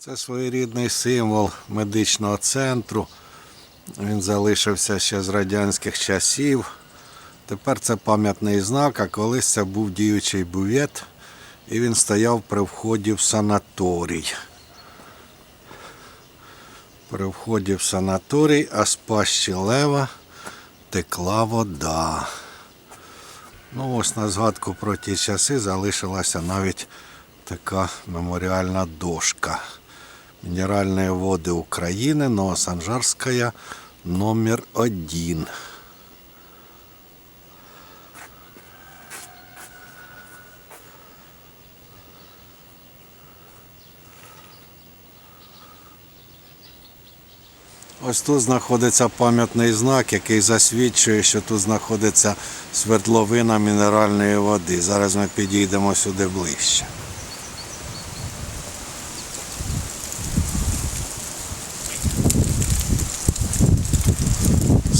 Це своєрідний символ медичного центру. Він залишився ще з радянських часів. Тепер це пам'ятний знак, а колись це був діючий бювет, і він стояв при вході в санаторій. При вході в санаторій, а з пащі лева текла вода. Ну, ось на згадку про ті часи залишилася навіть така меморіальна дошка. Мінеральні води України, Новосанжарська, номер 1. Ось тут знаходиться пам'ятний знак, який засвідчує, що тут знаходиться свердловина мінеральної води. Зараз ми підійдемо сюди ближче.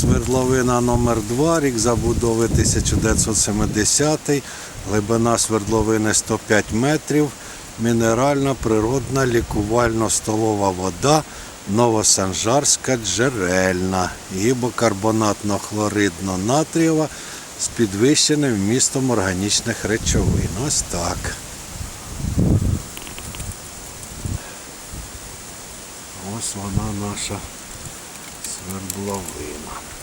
Свердловина номер 2 рік забудови 1970 глибина свердловини 105 метрів, мінеральна, природна, лікувально-столова вода, новосанжарська джерельна, гібокарбонатно-хлоридно-натрієва з підвищеним вмістом органічних речовин. Ось так. Ось вона наша свердловина.